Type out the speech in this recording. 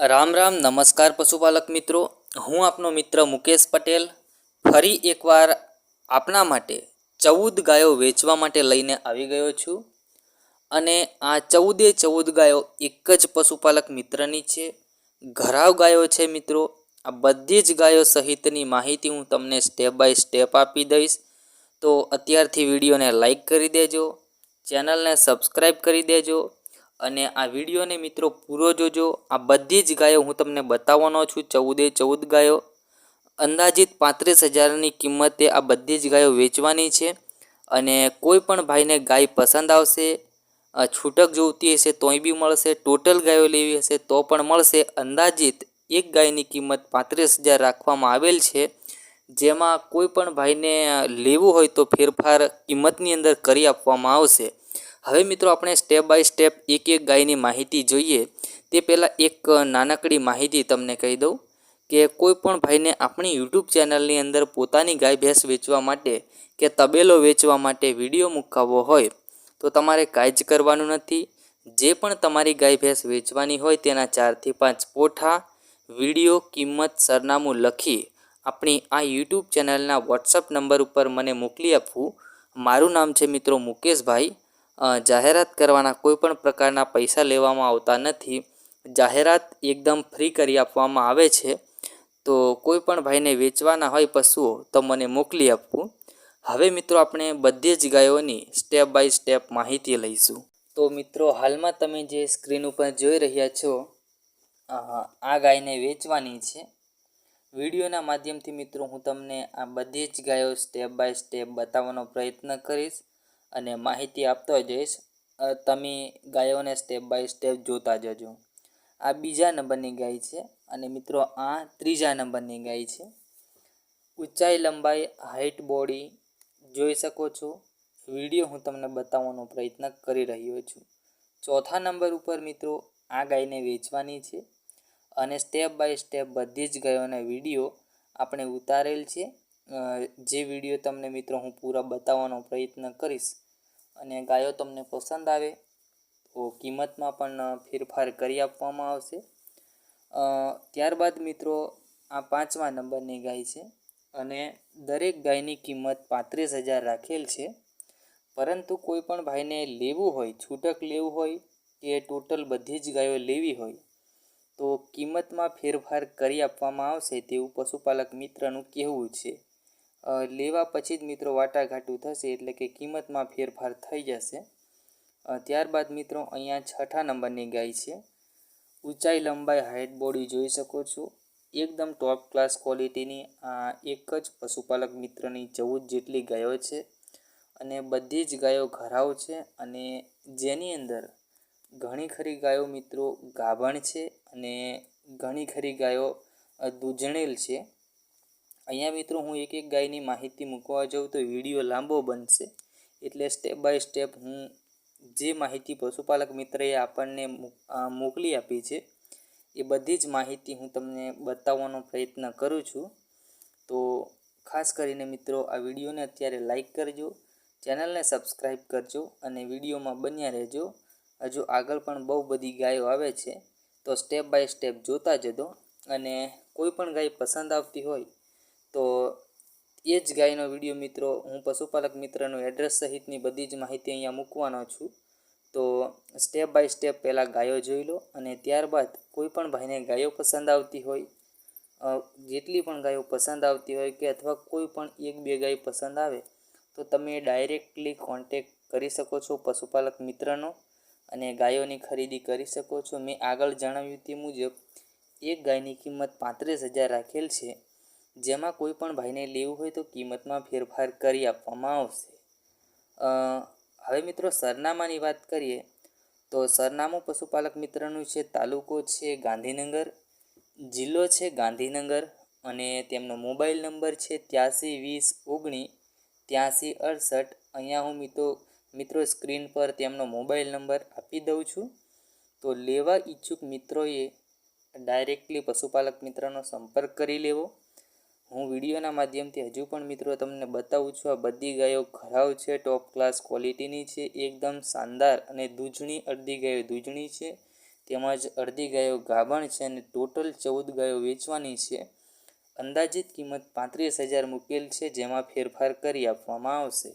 રામ રામ, નમસ્કાર પશુપાલક મિત્રો. હું આપનો મિત્ર મુકેશ પટેલ. ફરી એકવાર આપના માટે ચૌદ ગાયો વેચવા માટે લઈને આવી ગયો છું. અને આ ચૌદે ચૌદ ગાયો એક જ પશુપાલક મિત્રની છે. ઘરાવ ગાયો છે મિત્રો. આ બધી જ ગાયો સહિતની માહિતી હું તમને સ્ટેપ બાય સ્ટેપ આપી દઈશ. તો અત્યારથી વિડીયોને લાઈક કરી દેજો. ચેનલને સબસ્ક્રાઈબ કરી દેજો. અને આ વિડીયોને મિત્રો પૂરો જોજો. આ બધી જ ગાયો હું તમને બતાવવાનો છું. ચૌદે ચૌદ ગાયો. અંદાજિત પાંત્રીસ હજારની કિંમતે આ બધી જ ગાયો વેચવાની છે. અને કોઈ પણ ભાઈને ગાય પસંદ આવશે છૂટક જોવતી હશે તોય બી મળશે. ટોટલ ગાયો લેવી હશે તો પણ મળશે. અંદાજિત એક ગાયની કિંમત પાંત્રીસ હજાર રાખવામાં આવેલ છે. જેમાં કોઈ પણ ભાઈને લેવું હોય તો ફેરફાર કિંમતની અંદર કરી આપવામાં આવશે. હવે મિત્રો આપણે સ્ટેપ બાય સ્ટેપ એક એક ગાયની માહિતી જોઈએ. તે પહેલાં એક નાનકડી માહિતી તમને કહી દઉં કે કોઈ પણ ભાઈને આપણી યુટ્યુબ ચેનલની અંદર પોતાની ગાય ભેંસ વેચવા માટે કે તબેલો વેચવા માટે વીડિયો મુકાવવો હોય, તો તમારે કાંઈ જ કરવાનું નથી. જે પણ તમારી ગાય ભેંસ વેચવાની હોય તેના ચારથી પાંચ પોઠા, વીડિયો, કિંમત, સરનામું લખી આપણી આ યુટ્યુબ ચેનલના વોટ્સઅપ નંબર ઉપર મને મોકલી આપવું. મારું નામ છે મિત્રો મુકેશભાઈ. જાહેરાત કરવાના કોઈ પણ પ્રકારના પૈસા લેવામાં આવતા નથી. જાહેરાત એકદમ ફ્રી કરી આપવામાં આવે છે. તો કોઈ પણ ભાઈને વેચવાના હોય પશુઓ, તો મને મોકલી આપવું હવે મિત્રો આપણે બધી જ ગાયોની સ્ટેપ બાય સ્ટેપ માહિતી લઈશું. તો મિત્રો, હાલમાં તમે જે સ્ક્રીન ઉપર જોઈ રહ્યા છો આ ગાયને વેચવાની છે. વિડીયોના માધ્યમથી મિત્રો હું તમને આ બધી જ ગાયો સ્ટેપ બાય સ્ટેપ બતાવવાનો પ્રયત્ન કરીશ. અને માહિતી આપતો જઈશ. તમે ગાયોને સ્ટેપ બાય સ્ટેપ જોતા જજો. આ બીજા નંબરની ગાય છે અને મિત્રો આ ત્રીજા નંબરની ગાય છે. ઊંચાઈ, લંબાઈ હાઇટ બોડી જોઈ શકો છો. વીડિયો હું તમને બતાવવાનો પ્રયત્ન કરી રહ્યો છું. ચોથા નંબર ઉપર મિત્રો આ ગાયને વેચવાની છે અને સ્ટેપ બાય સ્ટેપ બધી જ ગાયોના વીડિયો આપણે ઉતારેલ છે. જે વીડિયો તમને મિત્રો હું પૂરા બતાવવાનો પ્રયત્ન કરીશ અને ગાયો તમને પસંદ આવે, તો કિંમતમાં પણ ફેરફાર કરી આપવામાં આવશે. ત્યારબાદ મિત્રો આ પાંચમા નંબરની ગાય છે અને દરેક ગાયની કિંમત પાંત્રીસ હજાર રાખેલ છે. પરંતુ કોઈ પણ ભાઈને લેવું હોય, છૂટક લેવું હોય કે ટોટલ બધી જ ગાયો લેવી હોય, તો કિંમતમાં ફેરફાર કરી આપવામાં આવશે તેવું પશુપાલક મિત્રનું કહેવું છે. લેવા પછી જ મિત્રો વાટાઘાટું થશે એટલે કે કિંમતમાં ફેરફાર થઈ જશે. ત્યારબાદ મિત્રો અહીંયા છઠ્ઠા નંબરની ગાય છે. ઊંચાઈ લંબાઈ હાઇટ બોડી જોઈ શકો છો. એકદમ ટોપ ક્લાસ ક્વોલિટીની આ એક જ પશુપાલક મિત્રની ચૌદ જેટલી ગાયો છે અને બધી જ ગાયો ઘરાવ છે અને જેની અંદર ઘણી ખરી ગાયો મિત્રો ગાભણ છે અને ઘણી ખરી ગાયો દૂજણેલ છે. અહીંયા મિત્રો હું એક એક ગાયની માહિતી મૂકવા જાઉં તો વીડિયો લાંબો બનશે. એટલે સ્ટેપ બાય સ્ટેપ હું જે માહિતી પશુપાલક મિત્રએ આપણને મોકલી આપી છે, એ બધી જ માહિતી હું તમને બતાવવાનો પ્રયત્ન કરું છું. તો ખાસ કરીને મિત્રો આ વિડીયોને અત્યારે લાઈક કરજો, ચેનલને સબસ્ક્રાઈબ કરજો અને વિડીયોમાં બન્યા રહેજો. હજુ આગળ પણ બહુ બધી ગાયો આવે છે, તો સ્ટેપ બાય સ્ટેપ જોતા જજો અને કોઈ પણ ગાય પસંદ આવતી હોય તો એ જ ગાયનો વીડિયો મિત્રો હું પશુપાલક મિત્રનું એડ્રેસ સહિતની બધી જ માહિતી અહીંયા મૂકવાનો છું. તો સ્ટેપ બાય સ્ટેપ પહેલાં ગાયો જોઈ લો અને ત્યારબાદ કોઈ પણ ભાઈને ગાયો પસંદ આવતી હોય જેટલી પણ ગાયો પસંદ આવતી હોય કે અથવા કોઈ પણ એક બે ગાય પસંદ આવે, તો તમે ડાયરેક્ટલી કોન્ટેક કરી શકો છો પશુપાલક મિત્રનો અને ગાયોની ખરીદી કરી શકો છો. મેં આગળ જણાવ્યું તે મુજબ, એક ગાયની કિંમત પાંત્રીસ હજાર રાખેલ છે. જેમાં કોઈ પણ ભાઈને લેવું હોય તો કિંમતમાં ફેરફાર કરી આપવામાં આવશે. હવે મિત્રો સરનામાની વાત કરીએ, તો સરનામું પશુપાલક મિત્રનું છે તાલુકો છે ગાંધીનગર, જિલ્લો છે ગાંધીનગર અને તેમનો મોબાઈલ નંબર છે ત્યાંસી વીસ ઓગણીસ ત્યાંસી અડસઠ. અહીંયા હું મિત્રો મિત્રો સ્ક્રીન પર તેમનો મોબાઈલ નંબર આપી દઉં છું. તો લેવા ઈચ્છુક મિત્રોએ ડાયરેક્ટલી પશુપાલક મિત્રનો સંપર્ક કરી લેવો. હું વિડીયોના માધ્યમથી હજુ પણ મિત્રો તમને બતાવું છું, આ બધી ગાયો ખરાવ છે ટોપ ક્લાસ ક્વોલિટીની છે, એકદમ શાનદાર અને દૂધણી અડધી ગાયો દૂધણી છે, તેમજ અડધી ગાયો ગાભણ છે અને ટોટલ ચૌદ ગાયો વેચવાની છે. અંદાજિત કિંમત પાંત્રીસ હજાર મૂકેલ છે, જેમાં ફેરફાર કરી આપવામાં આવશે.